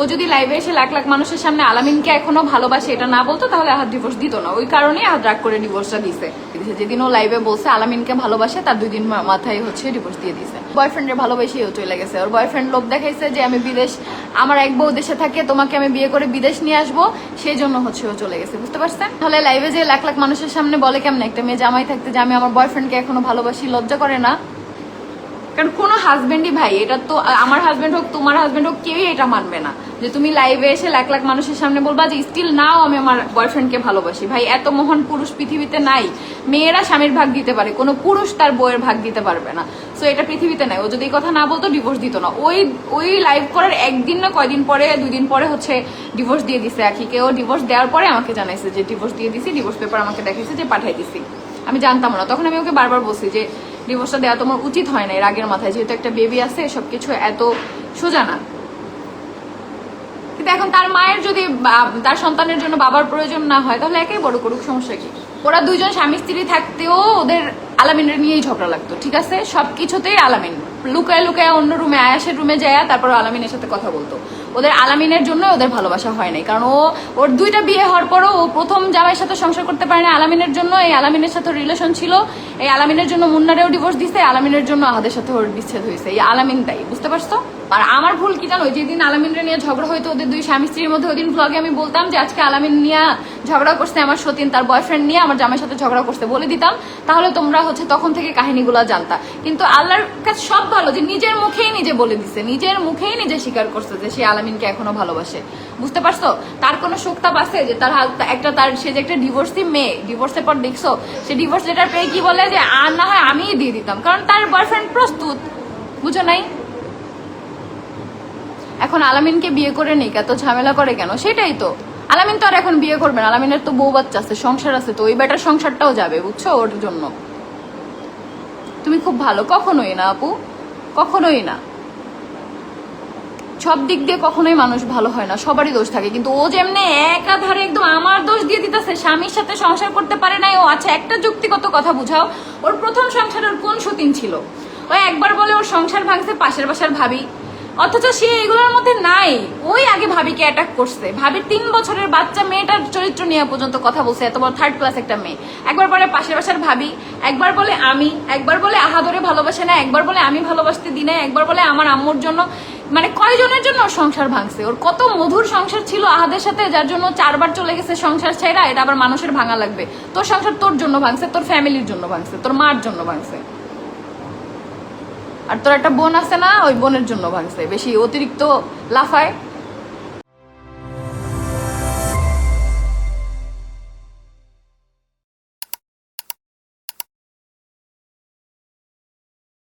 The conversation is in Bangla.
ও যদি লাইভে এসে লাখ লাখ মানুষের সামনে আলামিনকে এখনও ভালোবাসে, এটা না বলতো, তাহলে আহাদ ডিভোর্স দিত না। ওই কারণেই আহাদ রাগ করে ডিভোর্সটা দিছে। যেদিন ও লাইভে বলছে আলামিনকে ভালোবাসে, তার দুই দিন মাথায় হচ্ছে ডিভোর্স দিয়ে দিছে। বয়ফ্রেন্ডের ভালোবেসেই ও চলে গেছে। ওর বয়ফ্রেন্ড লোভ দেখাইছে যে আমি বিদেশ আমার এক বউ দেশে থাকে, তোমাকে আমি বিয়ে করে বিদেশ নিয়ে আসব। সেই জন্য হচ্ছে ও চলে গেছে, বুঝতে পারছেন? তাহলে লাইভে যে লাখ লাখ মানুষের সামনে বলে কেমন? একটা মেয়ে জামাই থাকতে যে আমি আমার বয়ফ্রেন্ডকে এখনও ভালোবাসি, লজ্জা করে না? কারণ কোনো হাজবেন্ডই ভাই, এটা তো আমার হাজবেন্ড হোক, তোমার হাজবেন্ড হোক, কেউই এটা মানবে না। যে তুমি লাইভে এসে লাখ লাখ মানুষের সামনে বলবা যে স্টিল নাও আমি আমার বয়ফ্রেন্ডকে ভালোবাসি। ভাই, এত মহান পুরুষ পৃথিবীতে নাই। মেয়েরা স্বামীর ভাগ দিতে পারে, কোনো পুরুষ তার বইয়ের ভাগ দিতে পারবে না। সো এটা পৃথিবীতে নাই। ও যদি এই কথা না বলতো ডিভোর্স দিত না। ওই ওই লাইভ করার একদিন না কয়দিন পরে দুই দিন পরে হচ্ছে ডিভোর্স দিয়ে দিছে আখিকে। ও ডিভোর্স দেওয়ার পরে আমাকে জানাইছে যে ডিভোর্স দিয়ে দিছি ডিভোর্স পেপার আমাকে দেখাইছে যে, পাঠাই দিছি। আমি জানতাম না। তখন আমি ওকে বারবার বলছি যে ডিভোর্সটা দেওয়া তোমার উচিত হয় না, এর আগের মাথায়। যেহেতু একটা বেবি আছে সব কিছু এত সোজা না। কিন্তু এখন তার মায়ের যদি তার সন্তানের জন্য বাবার প্রয়োজন না হয়, তাহলে একাই বড় করুক, সমস্যা কি? ওরা দুজন স্বামী স্ত্রী থাকতেও ওদের আলামিনের নিয়েই ঝগড়া লাগতো, ঠিক আছে? সব কিছুতেই আলামিন। লুকায় লুকায় অন্য রুমে আয়াসের রুমে যায়, তারপর আলামিনের সাথে কথা বলতো। ওদের আলামিনের জন্য ওদের ভালোবাসা হয় নাই। কারণ ও, ওর দুইটা বিয়ে হওয়ার পরও ও প্রথম জামাইয়ের সাথে সংসার করতে পারে না আলামিনের জন্য এই আলামিনের সাথে রিলেশন ছিল। এই আলামিনের জন্য মুন্নারেও ডিভোর্স দিছে, আলামিনের জন্য আহাদের সাথে ওর বিচ্ছেদ হয়েছে। এই আলামিন তাই, বুঝতে পারছ? আর আমার ভুল কি জানো? যেদিন আলামিনরে নিয়ে ঝগড়া হয়তো ওদের দুই স্বামী স্ত্রীর মধ্যে, ওই দিন ভ্লগে আমি বলতাম যে, আজকে আলামিন নিয়ে ঝগড়া করছে, আমার সতীন তার বয়ফ্রেন্ড নিয়ে আমার জামাইয়ের সাথে ঝগড়া করছে, বলে দিতাম। তাহলে তোমরা হচ্ছে তখন থেকে কাহিনীগুলো জানতা। কিন্তু আল্লাহর কাছে সব ভালো যে নিজের মুখেই নিজে বলে দিছে, নিজের মুখেই নিজে স্বীকার করছে যে সে আলামিনকে এখনও ভালোবাসে। বুঝতে পারছ? তার কোনো শোকতাপ আছে যে তার একটা তার সে যে একটা ডিভোর্সি মেয়ে ডিভোর্সের পর দেখছ, সে ডিভোর্স লেটার পেয়ে কি বলে যে আর না হয় আমিই দিয়ে দিতাম। কারণ তার বয়ফ্রেন্ড প্রস্তুত। বুঝো নাই? এখন আলামিনকে বিয়ে করে নিক, এত ঝামেলা করে কেন? সেটাই তো। আলামিন তো আর এখন বিয়ে করবেন আলামিনের তো বউ বাচ্চা আছে, সংসার আছে, তো ওই বেটার সংসারটাও যাবে, বুঝছ? ওর জন্য। তুমি খুব ভালো। কখনোই না, আপু। কখনোই না। সব দিক দিয়ে কখনোই মানুষ ভালো হয় না, সবারই দোষ থাকে। কিন্তু ও যেমনি একাধারে একদম আমার দোষ দিয়ে দিতেছে, স্বামীর সাথে সংসার করতে পারে নাই। ও আচ্ছা একটা যুক্তিগত কথা বুঝাও। ওর প্রথম সংসারের কোন সতীন ছিল? ও একবার বলে ওর সংসার ভাঙছে, পাশের বাসার ভাবি অথচ সে এগুলোর মধ্যে নাই। ওই আগে ভাবিকে অ্যাটাক করছে। ভাবির তিন বছরের বাচ্চা মেয়েটার চরিত্র নিয়ে পর্যন্ত কথা বলছে, এত বড় থার্ড ক্লাস একটা মেয়ে। একবার বলে পাশের বাসার ভাবি, একবার বলে আমি, একবার বলে আহাদরে ভালোবাসে না, একবার বলে আমি ভালোবাসতে দিই না, একবার বলে আমার আম্মুর জন্য। মানে কয়জনের জন্য সংসার ভাঙছে? ওর কত মধুর সংসার ছিল আহাদের সাথে, যার জন্য চারবার চলে গেছে সংসার ছেড়া, এটা আবার মানুষের ভাঙা লাগবে। তোর সংসার তোর জন্য ভাঙছে, তোর ফ্যামিলির জন্য ভাঙছে, তোর মার জন্য ভাঙছে। আর তোর একটা বোন আছে না ওই বোনের জন্য ভাঙছে বেশি অতিরিক্ত লাফায়।